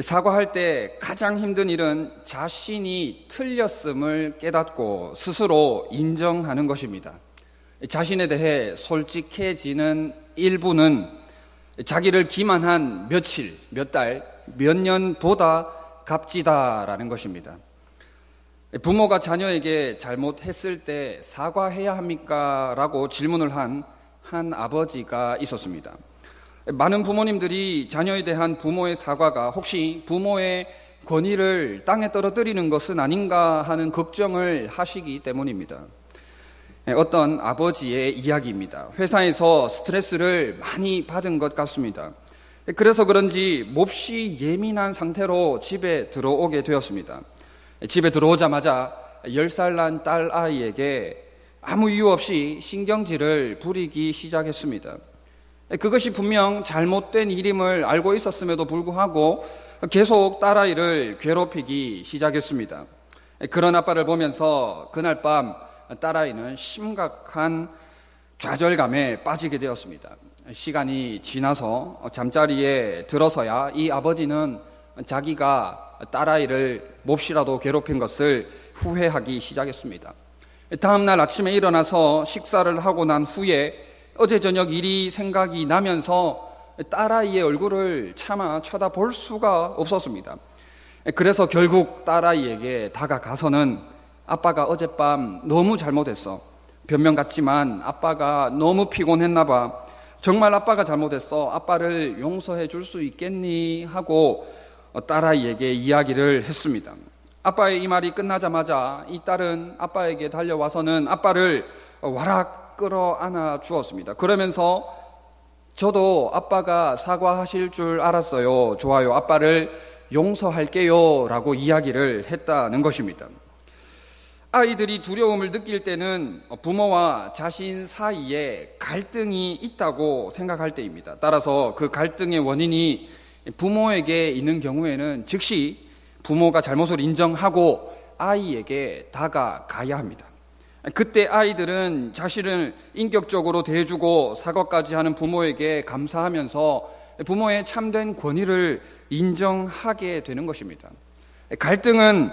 사과할 때 가장 힘든 일은 자신이 틀렸음을 깨닫고 스스로 인정하는 것입니다. 자신에 대해 솔직해지는 일부는 자기를 기만한 며칠, 몇 달, 몇 년보다 값지다라는 것입니다. 부모가 자녀에게 잘못했을 때 사과해야 합니까? 라고 질문을 한 한 아버지가 있었습니다. 많은 부모님들이 자녀에 대한 부모의 사과가 혹시 부모의 권위를 땅에 떨어뜨리는 것은 아닌가 하는 걱정을 하시기 때문입니다. 어떤 아버지의 이야기입니다. 회사에서 스트레스를 많이 받은 것 같습니다. 그래서 그런지 몹시 예민한 상태로 집에 들어오게 되었습니다. 집에 들어오자마자 10살 난 딸 아이에게 아무 이유 없이 신경질을 부리기 시작했습니다. 그것이 분명 잘못된 일임을 알고 있었음에도 불구하고 계속 딸아이를 괴롭히기 시작했습니다. 그런 아빠를 보면서 그날 밤 딸아이는 심각한 좌절감에 빠지게 되었습니다. 시간이 지나서 잠자리에 들어서야 이 아버지는 자기가 딸아이를 몹시라도 괴롭힌 것을 후회하기 시작했습니다. 다음날 아침에 일어나서 식사를 하고 난 후에 어제 저녁 일이 생각이 나면서 딸아이의 얼굴을 차마 쳐다볼 수가 없었습니다. 그래서 결국 딸아이에게 다가가서는 아빠가 어젯밤 너무 잘못했어. 변명 같지만 아빠가 너무 피곤했나 봐. 정말 아빠가 잘못했어. 아빠를 용서해 줄 수 있겠니? 하고 딸아이에게 이야기를 했습니다. 아빠의 이 말이 끝나자마자 이 딸은 아빠에게 달려와서는 아빠를 와락 끌어 안아 주었습니다. 그러면서 저도 아빠가 사과하실 줄 알았어요. 좋아요. 아빠를 용서할게요. 라고 이야기를 했다는 것입니다. 아이들이 두려움을 느낄 때는 부모와 자신 사이에 갈등이 있다고 생각할 때입니다. 따라서 그 갈등의 원인이 부모에게 있는 경우에는 즉시 부모가 잘못을 인정하고 아이에게 다가가야 합니다. 그때 아이들은 자신을 인격적으로 대해주고 사과까지 하는 부모에게 감사하면서 부모의 참된 권위를 인정하게 되는 것입니다. 갈등은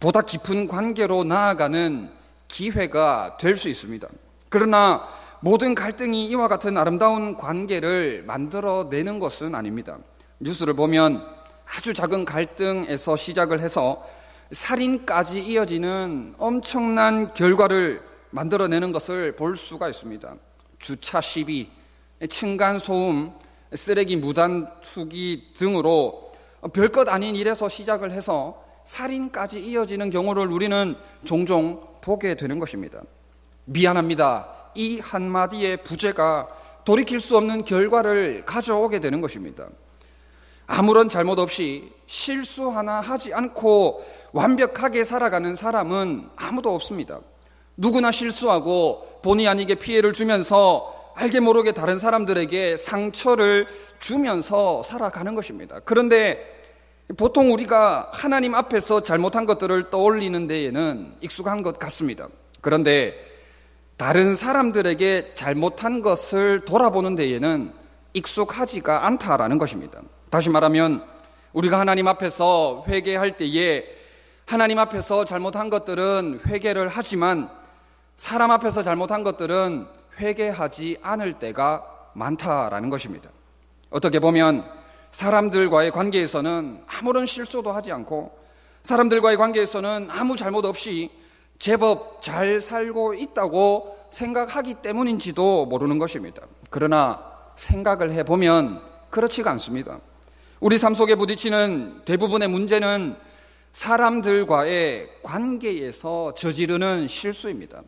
보다 깊은 관계로 나아가는 기회가 될 수 있습니다. 그러나 모든 갈등이 이와 같은 아름다운 관계를 만들어내는 것은 아닙니다. 뉴스를 보면 아주 작은 갈등에서 시작을 해서 살인까지 이어지는 엄청난 결과를 만들어내는 것을 볼 수가 있습니다. 주차 시비, 층간 소음, 쓰레기 무단 투기 등으로 별것 아닌 일에서 시작을 해서 살인까지 이어지는 경우를 우리는 종종 보게 되는 것입니다. 미안합니다. 이 한마디의 부재가 돌이킬 수 없는 결과를 가져오게 되는 것입니다. 아무런 잘못 없이 실수 하나 하지 않고 완벽하게 살아가는 사람은 아무도 없습니다. 누구나 실수하고 본의 아니게 피해를 주면서 알게 모르게 다른 사람들에게 상처를 주면서 살아가는 것입니다. 그런데 보통 우리가 하나님 앞에서 잘못한 것들을 떠올리는 데에는 익숙한 것 같습니다. 그런데 다른 사람들에게 잘못한 것을 돌아보는 데에는 익숙하지가 않다라는 것입니다. 다시 말하면 우리가 하나님 앞에서 회개할 때에 하나님 앞에서 잘못한 것들은 회개를 하지만 사람 앞에서 잘못한 것들은 회개하지 않을 때가 많다라는 것입니다. 어떻게 보면 사람들과의 관계에서는 아무런 실수도 하지 않고 사람들과의 관계에서는 아무 잘못 없이 제법 잘 살고 있다고 생각하기 때문인지도 모르는 것입니다. 그러나 생각을 해보면 그렇지가 않습니다. 우리 삶 속에 부딪히는 대부분의 문제는 사람들과의 관계에서 저지르는 실수입니다.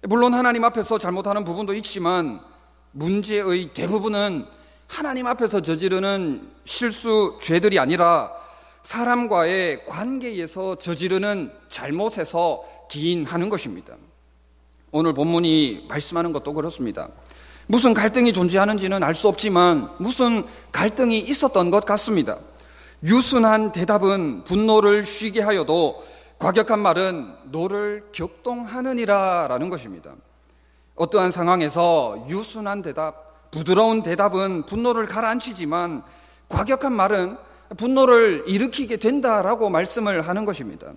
물론 하나님 앞에서 잘못하는 부분도 있지만 문제의 대부분은 하나님 앞에서 저지르는 실수, 죄들이 아니라 사람과의 관계에서 저지르는 잘못에서 기인하는 것입니다. 오늘 본문이 말씀하는 것도 그렇습니다. 무슨 갈등이 존재하는지는 알 수 없지만 무슨 갈등이 있었던 것 같습니다. 유순한 대답은 분노를 쉬게 하여도 과격한 말은 노를 격동하느니라 라는 것입니다. 어떠한 상황에서 유순한 대답, 부드러운 대답은 분노를 가라앉히지만 과격한 말은 분노를 일으키게 된다라고 말씀을 하는 것입니다.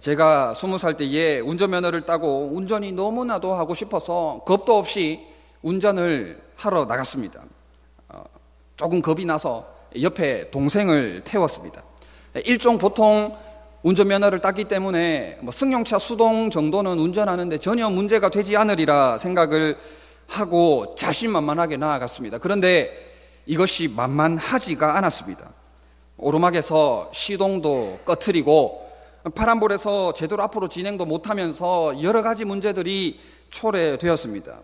제가 스무 살 때에 운전면허를 따고 운전이 너무나도 하고 싶어서 겁도 없이 운전을 하러 나갔습니다. 어, 조금 겁이 나서 옆에 동생을 태웠습니다. 일종 보통 운전면허를 땄기 때문에 뭐 승용차 수동 정도는 운전하는데 전혀 문제가 되지 않으리라 생각을 하고 자신만만하게 나아갔습니다. 그런데 이것이 만만하지가 않았습니다. 오르막에서 시동도 꺼트리고 파란불에서 제대로 앞으로 진행도 못하면서 여러 가지 문제들이 초래되었습니다.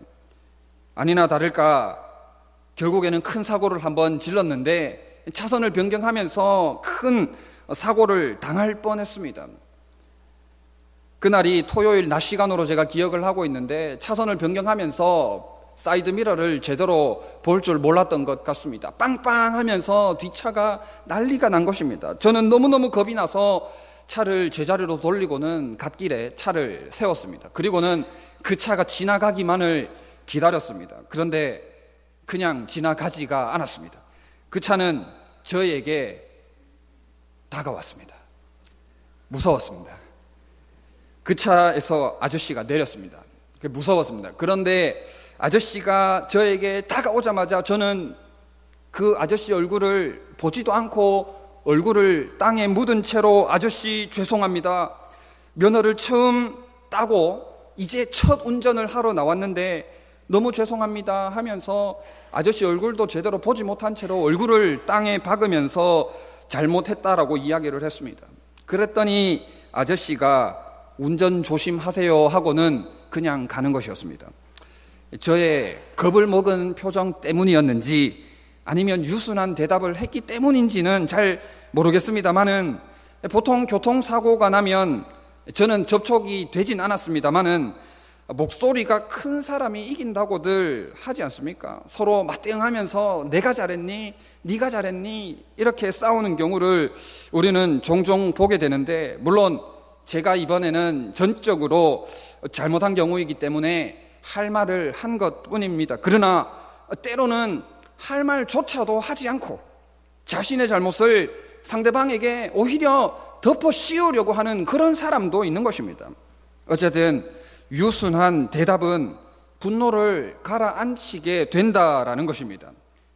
아니나 다를까 결국에는 큰 사고를 한번 질렀는데 차선을 변경하면서 큰 사고를 당할 뻔했습니다. 그날이 토요일 낮 시간으로 제가 기억을 하고 있는데 차선을 변경하면서 사이드 미러를 제대로 볼 줄 몰랐던 것 같습니다. 빵빵 하면서 뒷차가 난리가 난 것입니다. 저는 너무너무 겁이 나서 차를 제자리로 돌리고는 갓길에 차를 세웠습니다. 그리고는 그 차가 지나가기만을 기다렸습니다. 그런데 그냥 지나가지가 않았습니다. 그 차는 저에게 다가왔습니다. 무서웠습니다. 그 차에서 아저씨가 내렸습니다. 무서웠습니다. 그런데 아저씨가 저에게 다가오자마자 저는 그 아저씨 얼굴을 보지도 않고 얼굴을 땅에 묻은 채로 아저씨 죄송합니다. 면허를 처음 따고 이제 첫 운전을 하러 나왔는데 너무 죄송합니다 하면서 아저씨 얼굴도 제대로 보지 못한 채로 얼굴을 땅에 박으면서 잘못했다라고 이야기를 했습니다. 그랬더니 아저씨가 운전 조심하세요 하고는 그냥 가는 것이었습니다. 저의 겁을 먹은 표정 때문이었는지 아니면 유순한 대답을 했기 때문인지는 잘 모르겠습니다만은 보통 교통사고가 나면 저는 접촉이 되진 않았습니다만은 목소리가 큰 사람이 이긴다고들 하지 않습니까? 서로 맞대응하면서 내가 잘했니? 네가 잘했니? 이렇게 싸우는 경우를 우리는 종종 보게 되는데 물론 제가 이번에는 전적으로 잘못한 경우이기 때문에 할 말을 한 것 뿐입니다. 그러나 때로는 할 말조차도 하지 않고 자신의 잘못을 상대방에게 오히려 덮어 씌우려고 하는 그런 사람도 있는 것입니다. 어쨌든 유순한 대답은 분노를 가라앉히게 된다라는 것입니다.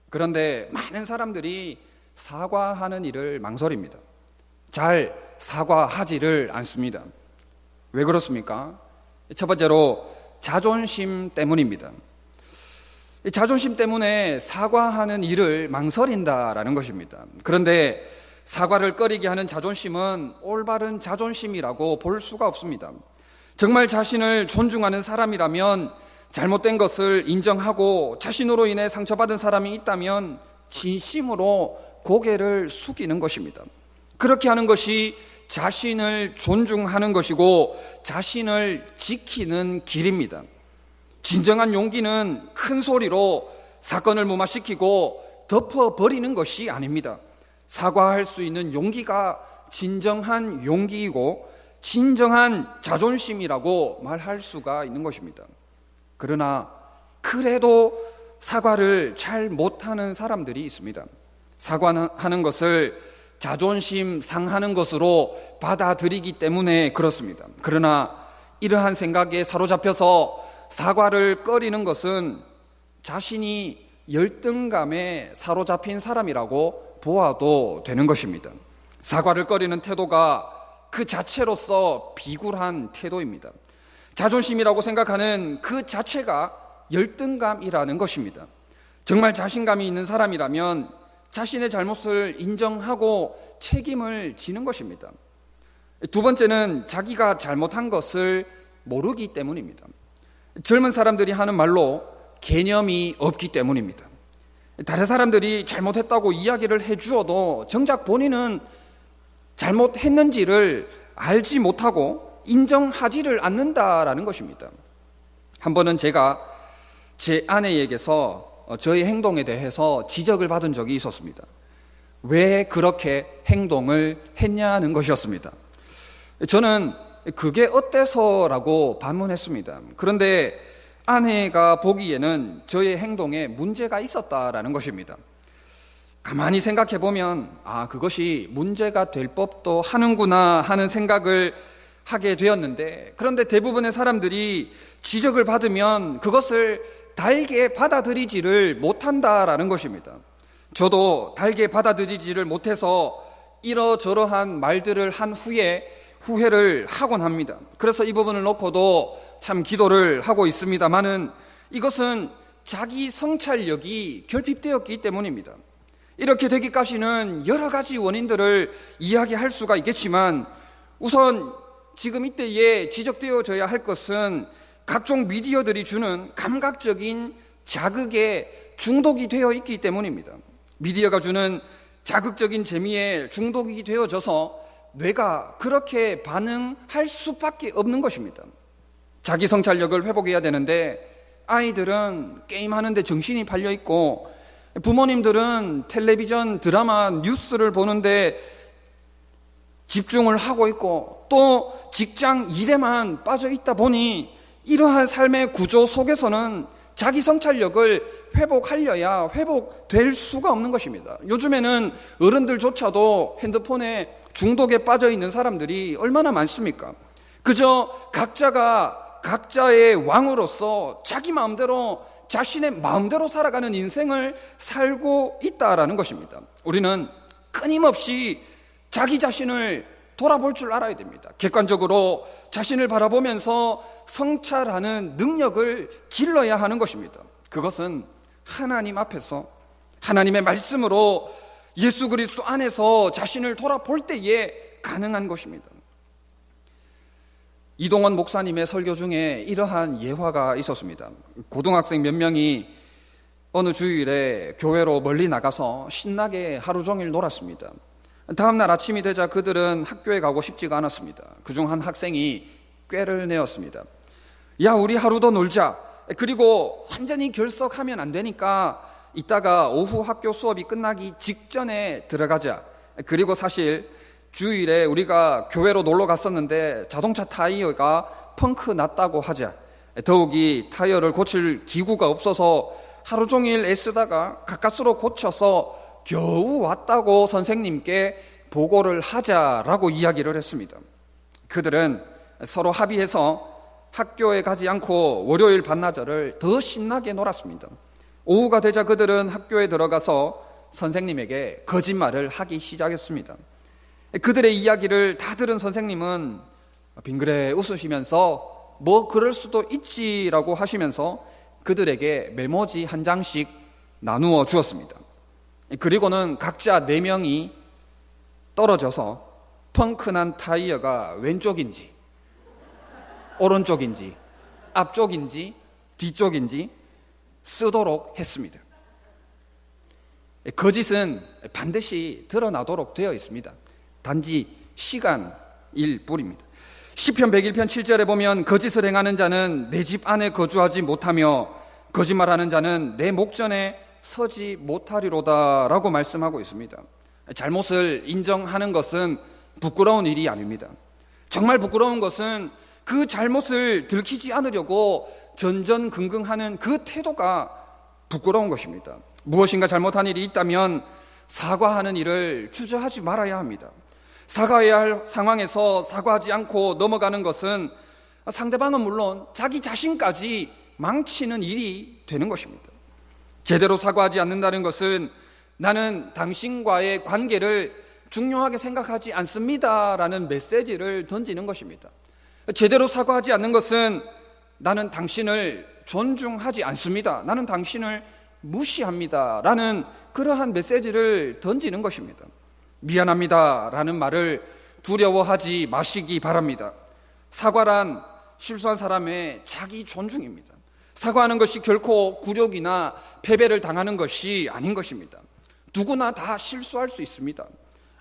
그런데 많은 사람들이 사과하는 일을 망설입니다. 잘 사과하지를 않습니다. 왜 그렇습니까? 첫 번째로 자존심 때문입니다. 자존심 때문에 사과하는 일을 망설인다라는 것입니다. 그런데 사과를 꺼리게 하는 자존심은 올바른 자존심이라고 볼 수가 없습니다. 정말 자신을 존중하는 사람이라면 잘못된 것을 인정하고 자신으로 인해 상처받은 사람이 있다면 진심으로 고개를 숙이는 것입니다. 그렇게 하는 것이 자신을 존중하는 것이고 자신을 지키는 길입니다. 진정한 용기는 큰 소리로 사건을 무마시키고 덮어버리는 것이 아닙니다. 사과할 수 있는 용기가 진정한 용기이고 진정한 자존심이라고 말할 수가 있는 것입니다. 그러나 그래도 사과를 잘 못하는 사람들이 있습니다. 사과하는 것을 자존심 상하는 것으로 받아들이기 때문에 그렇습니다. 그러나 이러한 생각에 사로잡혀서 사과를 꺼리는 것은 자신이 열등감에 사로잡힌 사람이라고 보아도 되는 것입니다. 사과를 꺼리는 태도가 그 자체로서 비굴한 태도입니다. 자존심이라고 생각하는 그 자체가 열등감이라는 것입니다. 정말 자신감이 있는 사람이라면 자신의 잘못을 인정하고 책임을 지는 것입니다. 두 번째는 자기가 잘못한 것을 모르기 때문입니다. 젊은 사람들이 하는 말로 개념이 없기 때문입니다. 다른 사람들이 잘못했다고 이야기를 해 주어도 정작 본인은 잘못했는지를 알지 못하고 인정하지를 않는다라는 것입니다. 한 번은 제가 제 아내에게서 어, 저의 행동에 대해서 지적을 받은 적이 있었습니다. 왜 그렇게 행동을 했냐는 것이었습니다. 저는 그게 어때서라고 반문했습니다. 그런데 아내가 보기에는 저의 행동에 문제가 있었다라는 것입니다. 가만히 생각해 보면 아 그것이 문제가 될 법도 하는구나 하는 생각을 하게 되었는데 그런데 대부분의 사람들이 지적을 받으면 그것을 달게 받아들이지를 못한다라는 것입니다. 저도 달게 받아들이지를 못해서 이러저러한 말들을 한 후에 후회를 하곤 합니다. 그래서 이 부분을 놓고도 참 기도를 하고 있습니다만은 이것은 자기 성찰력이 결핍되었기 때문입니다. 이렇게 되기까지는 여러 가지 원인들을 이야기할 수가 있겠지만 우선 지금 이때에 지적되어져야 할 것은 각종 미디어들이 주는 감각적인 자극에 중독이 되어 있기 때문입니다. 미디어가 주는 자극적인 재미에 중독이 되어져서 뇌가 그렇게 반응할 수밖에 없는 것입니다. 자기 성찰력을 회복해야 되는데 아이들은 게임하는데 정신이 팔려 있고 부모님들은 텔레비전 드라마 뉴스를 보는데 집중을 하고 있고 또 직장 일에만 빠져 있다 보니 이러한 삶의 구조 속에서는 자기 성찰력을 회복하려야 회복될 수가 없는 것입니다. 요즘에는 어른들조차도 핸드폰에 중독에 빠져 있는 사람들이 얼마나 많습니까? 그저 각자가 각자의 왕으로서 자기 마음대로 자신의 마음대로 살아가는 인생을 살고 있다라는 것입니다. 우리는 끊임없이 자기 자신을 돌아볼 줄 알아야 됩니다. 객관적으로 자신을 바라보면서 성찰하는 능력을 길러야 하는 것입니다. 그것은 하나님 앞에서 하나님의 말씀으로 예수 그리스도 안에서 자신을 돌아볼 때에 가능한 것입니다. 이동원 목사님의 설교 중에 이러한 예화가 있었습니다. 고등학생 몇 명이 어느 주일에 교회로 멀리 나가서 신나게 하루 종일 놀았습니다. 다음날 아침이 되자 그들은 학교에 가고 싶지가 않았습니다. 그중 한 학생이 꾀를 내었습니다. 야, 우리 하루 더 놀자. 그리고 완전히 결석하면 안 되니까 이따가 오후 학교 수업이 끝나기 직전에 들어가자. 그리고 사실 주일에 우리가 교회로 놀러 갔었는데 자동차 타이어가 펑크 났다고 하자. 더욱이 타이어를 고칠 기구가 없어서 하루 종일 애쓰다가 가까스로 고쳐서 겨우 왔다고 선생님께 보고를 하자라고 이야기를 했습니다. 그들은 서로 합의해서 학교에 가지 않고 월요일 반나절을 더 신나게 놀았습니다. 오후가 되자 그들은 학교에 들어가서 선생님에게 거짓말을 하기 시작했습니다. 그들의 이야기를 다 들은 선생님은 빙그레 웃으시면서 뭐 그럴 수도 있지라고 하시면서 그들에게 메모지 한 장씩 나누어 주었습니다. 그리고는 각자 네 명이 떨어져서 펑크난 타이어가 왼쪽인지 오른쪽인지 앞쪽인지 뒤쪽인지 쓰도록 했습니다. 거짓은 반드시 드러나도록 되어 있습니다. 단지 시간일 뿐입니다. 시편 101편 7절에 보면 거짓을 행하는 자는 내 집 안에 거주하지 못하며 거짓말하는 자는 내 목전에 서지 못하리로다라고 말씀하고 있습니다. 잘못을 인정하는 것은 부끄러운 일이 아닙니다. 정말 부끄러운 것은 그 잘못을 들키지 않으려고 전전긍긍하는 그 태도가 부끄러운 것입니다. 무엇인가 잘못한 일이 있다면 사과하는 일을 주저하지 말아야 합니다. 사과해야 할 상황에서 사과하지 않고 넘어가는 것은 상대방은 물론 자기 자신까지 망치는 일이 되는 것입니다. 제대로 사과하지 않는다는 것은 나는 당신과의 관계를 중요하게 생각하지 않습니다라는 메시지를 던지는 것입니다. 제대로 사과하지 않는 것은 나는 당신을 존중하지 않습니다. 나는 당신을 무시합니다. 라는 그러한 메시지를 던지는 것입니다. 미안합니다. 라는 말을 두려워하지 마시기 바랍니다. 사과란 실수한 사람의 자기 존중입니다. 사과하는 것이 결코 굴욕이나 패배를 당하는 것이 아닌 것입니다. 누구나 다 실수할 수 있습니다.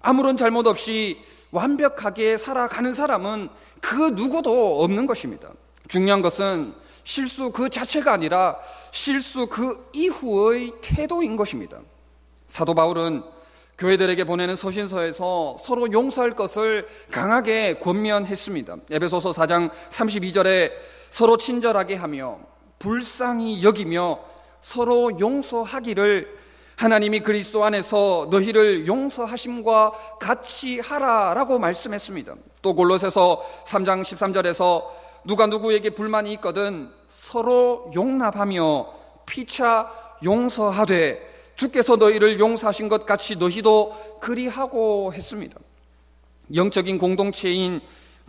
아무런 잘못 없이 완벽하게 살아가는 사람은 그 누구도 없는 것입니다. 중요한 것은 실수 그 자체가 아니라 실수 그 이후의 태도인 것입니다. 사도 바울은 교회들에게 보내는 서신서에서 서로 용서할 것을 강하게 권면했습니다. 에베소서 4장 32절에 서로 친절하게 하며 불쌍히 여기며 서로 용서하기를 하나님이 그리스도 안에서 너희를 용서하심과 같이 하라라고 말씀했습니다. 또 골로새서 3장 13절에서 누가 누구에게 불만이 있거든 서로 용납하며 피차 용서하되 주께서 너희를 용서하신 것 같이 너희도 그리하고 했습니다. 영적인 공동체인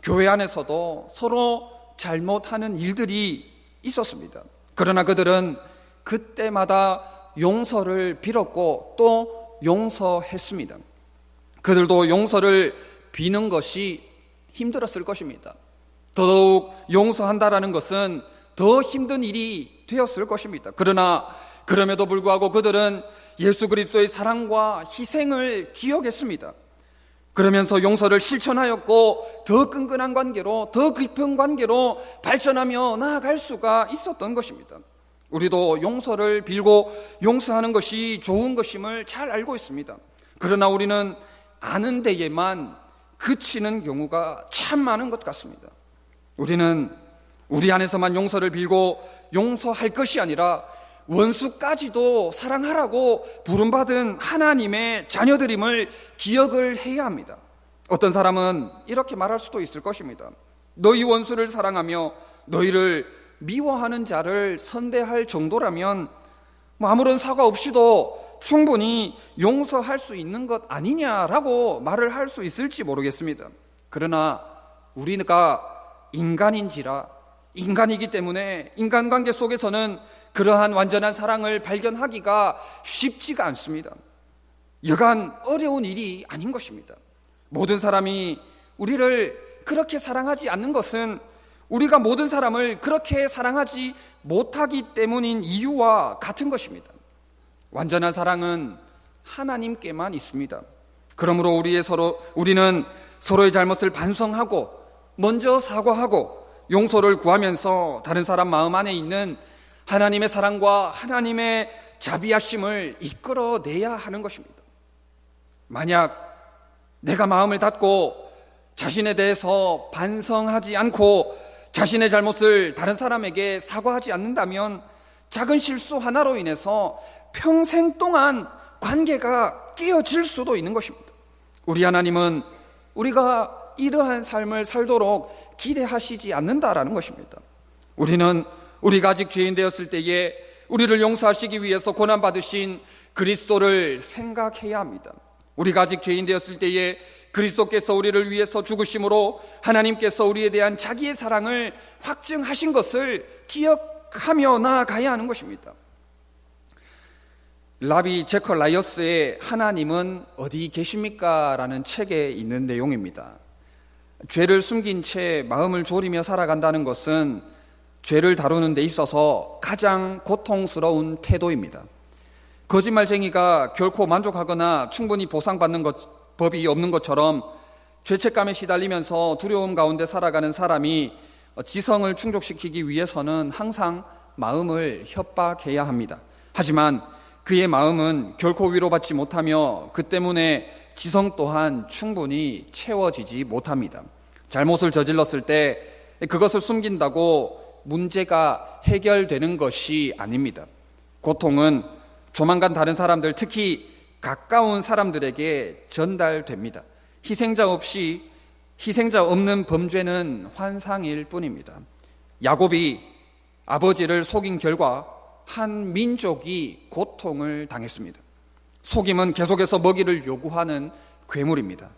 교회 안에서도 서로 잘못하는 일들이 있었습니다. 그러나 그들은 그때마다 용서를 빌었고 또 용서했습니다. 그들도 용서를 비는 것이 힘들었을 것입니다. 더더욱 용서한다라는 것은 더 힘든 일이 되었을 것입니다. 그러나 그럼에도 불구하고 그들은 예수 그리스도의 사랑과 희생을 기억했습니다. 그러면서 용서를 실천하였고 더 끈끈한 관계로 더 깊은 관계로 발전하며 나아갈 수가 있었던 것입니다. 우리도 용서를 빌고 용서하는 것이 좋은 것임을 잘 알고 있습니다. 그러나 우리는 아는 데에만 그치는 경우가 참 많은 것 같습니다. 우리는 우리 안에서만 용서를 빌고 용서할 것이 아니라 원수까지도 사랑하라고 부름받은 하나님의 자녀들임을 기억을 해야 합니다. 어떤 사람은 이렇게 말할 수도 있을 것입니다. 너희 원수를 사랑하며 너희를 미워하는 자를 선대할 정도라면 뭐 아무런 사과 없이도 충분히 용서할 수 있는 것 아니냐라고 말을 할 수 있을지 모르겠습니다. 그러나 우리가 인간인지라 인간이기 때문에 인간관계 속에서는 그러한 완전한 사랑을 발견하기가 쉽지가 않습니다. 여간 어려운 일이 아닌 것입니다. 모든 사람이 우리를 그렇게 사랑하지 않는 것은 우리가 모든 사람을 그렇게 사랑하지 못하기 때문인 이유와 같은 것입니다. 완전한 사랑은 하나님께만 있습니다. 그러므로 우리의 서로 우리는 서로의 잘못을 반성하고 먼저 사과하고 용서를 구하면서 다른 사람 마음 안에 있는 하나님의 사랑과 하나님의 자비하심을 이끌어내야 하는 것입니다. 만약 내가 마음을 닫고 자신에 대해서 반성하지 않고 자신의 잘못을 다른 사람에게 사과하지 않는다면 작은 실수 하나로 인해서 평생 동안 관계가 깨어질 수도 있는 것입니다. 우리 하나님은 우리가 이러한 삶을 살도록 기대하시지 않는다라는 것입니다. 우리는 우리가 아직 죄인 되었을 때에 우리를 용서하시기 위해서 고난 받으신 그리스도를 생각해야 합니다. 우리가 아직 죄인 되었을 때에 그리스도께서 우리를 위해서 죽으심으로 하나님께서 우리에 대한 자기의 사랑을 확증하신 것을 기억하며 나아가야 하는 것입니다. 라비 제커 라이어스의 하나님은 어디 계십니까? 라는 책에 있는 내용입니다. 죄를 숨긴 채 마음을 졸이며 살아간다는 것은 죄를 다루는 데 있어서 가장 고통스러운 태도입니다. 거짓말쟁이가 결코 만족하거나 충분히 보상받는 것, 법이 없는 것처럼 죄책감에 시달리면서 두려움 가운데 살아가는 사람이 지성을 충족시키기 위해서는 항상 마음을 협박해야 합니다. 하지만 그의 마음은 결코 위로받지 못하며 그 때문에 지성 또한 충분히 채워지지 못합니다. 잘못을 저질렀을 때 그것을 숨긴다고 문제가 해결되는 것이 아닙니다. 고통은 조만간 다른 사람들, 특히 가까운 사람들에게 전달됩니다. 희생자 없이, 희생자 없는 범죄는 환상일 뿐입니다. 야곱이 아버지를 속인 결과 한 민족이 고통을 당했습니다. 속임은 계속해서 먹이를 요구하는 괴물입니다.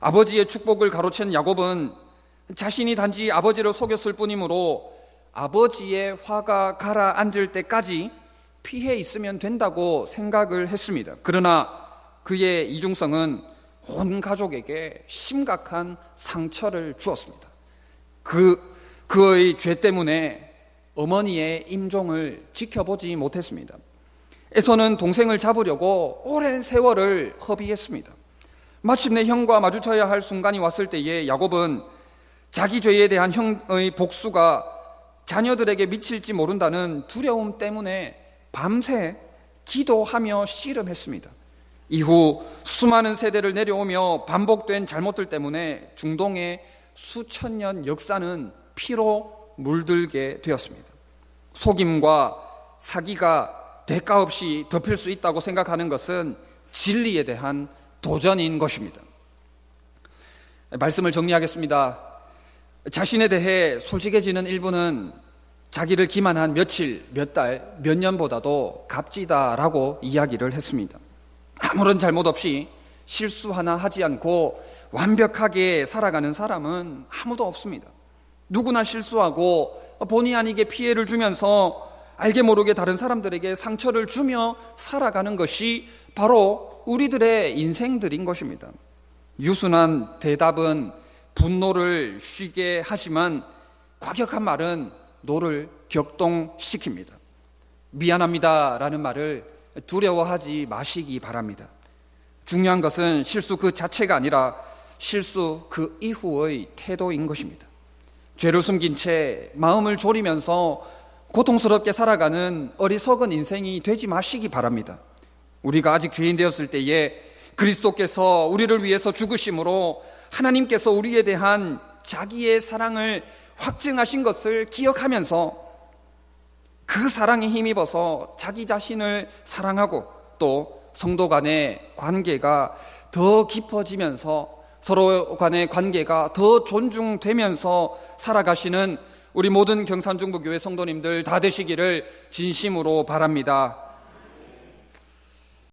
아버지의 축복을 가로챈 야곱은 자신이 단지 아버지를 속였을 뿐이므로 아버지의 화가 가라앉을 때까지 피해 있으면 된다고 생각을 했습니다. 그러나 그의 이중성은 온 가족에게 심각한 상처를 주었습니다. 그, 그의 죄 때문에 어머니의 임종을 지켜보지 못했습니다. 에서는 동생을 잡으려고 오랜 세월을 허비했습니다. 마침내 형과 마주쳐야 할 순간이 왔을 때에 야곱은 자기 죄에 대한 형의 복수가 자녀들에게 미칠지 모른다는 두려움 때문에 밤새 기도하며 씨름했습니다. 이후 수많은 세대를 내려오며 반복된 잘못들 때문에 중동의 수천 년 역사는 피로 물들게 되었습니다. 속임과 사기가 대가 없이 덮일 수 있다고 생각하는 것은 진리에 대한 도전인 것입니다. 말씀을 정리하겠습니다. 자신에 대해 솔직해지는 일부는 자기를 기만한 며칠, 몇 달, 몇 년보다도 값지다라고 이야기를 했습니다. 아무런 잘못 없이 실수 하나 하지 않고 완벽하게 살아가는 사람은 아무도 없습니다. 누구나 실수하고 본의 아니게 피해를 주면서 알게 모르게 다른 사람들에게 상처를 주며 살아가는 것이 바로 우리들의 인생들인 것입니다. 유순한 대답은 분노를 쉬게 하지만 과격한 말은 노를 격동시킵니다. 미안합니다. 라는 말을 두려워하지 마시기 바랍니다. 중요한 것은 실수 그 자체가 아니라 실수 그 이후의 태도인 것입니다. 죄를 숨긴 채 마음을 졸이면서 고통스럽게 살아가는 어리석은 인생이 되지 마시기 바랍니다. 우리가 아직 죄인 되었을 때에 그리스도께서 우리를 위해서 죽으심으로 하나님께서 우리에 대한 자기의 사랑을 확증하신 것을 기억하면서 그 사랑에 힘입어서 자기 자신을 사랑하고 또 성도 간의 관계가 더 깊어지면서 서로 간의 관계가 더 존중되면서 살아가시는 우리 모든 경산중부교회 성도님들 다 되시기를 진심으로 바랍니다.